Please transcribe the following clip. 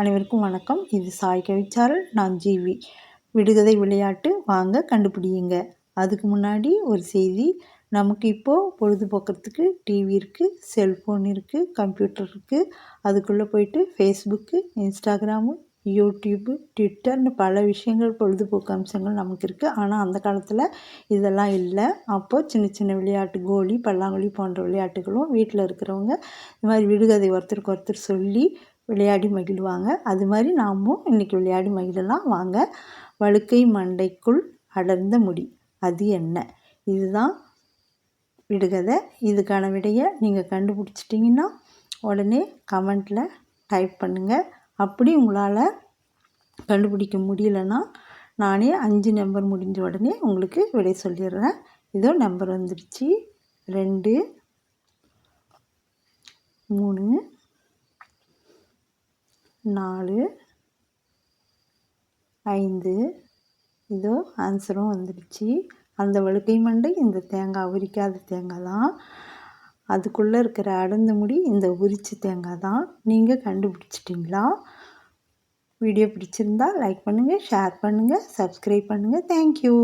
அனைவருக்கும் வணக்கம். இது சாய் கவிச்சாரல் நான் ஜீவி. விடுகதை விளையாட்டு வாங்க கண்டுபிடியுங்க. அதுக்கு முன்னாடி ஒரு செய்தி. நமக்கு இப்போது பொழுதுபோக்கிறதுக்கு டிவி இருக்குது செல்ஃபோன் இருக்குது கம்ப்யூட்டர் இருக்குது அதுக்குள்ளே போயிட்டு ஃபேஸ்புக்கு இன்ஸ்டாகிராமு யூடியூப்பு ட்விட்டர்னு பல விஷயங்கள் பொழுதுபோக்கு அம்சங்கள் நமக்கு இருக்குது ஆனால் அந்த காலத்தில் இதெல்லாம் இல்லை. அப்போது சின்ன சின்ன விளையாட்டு கோலி பல்லாங்குழி போன்ற விளையாட்டுகளும் வீட்டில் இருக்கிறவங்க இந்த மாதிரி விடுகதை ஒருத்தருக்கு ஒருத்தர் சொல்லி விளையாடி மகிழ்வாங்க. அது மாதிரி நாமும் இன்றைக்கி விளையாடி மகிழலாம். வாங்க வழுக்கை மண்டைக்குள் அடர்ந்த முடி. அது என்ன? இதுதான் விடுகதை. இதுக்கான விடையை நீங்கள் கண்டுபிடிச்சிட்டிங்கன்னா உடனே கமெண்ட்டில் டைப் பண்ணுங்கள் அப்படி உங்களால் கண்டுபிடிக்க முடியலன்னா நானே அஞ்சு நம்பர் முடிஞ்ச உடனே உங்களுக்கு விடை சொல்லிடுறேன். இதோ நம்பர் வந்துடுச்சு. ரெண்டு மூணு நாலு ஐந்து. இதோ ஆன்சரும் வந்துடுச்சு. அந்த வழுக்கை மண்டை இந்த தேங்காய் உரிக்காத தேங்காய் தான். அதுக்குள்ளே இருக்கிற அடர்ந்த முடி இந்த உரிச்ச தேங்காய் தான். நீங்கள் கண்டுபிடிச்சிட்டிங்களா? வீடியோ பிடிச்சிருந்தா லைக் பண்ணுங்கள் ஷேர் பண்ணுங்கள் சப்ஸ்கிரைப் பண்ணுங்கள் தேங்க்யூ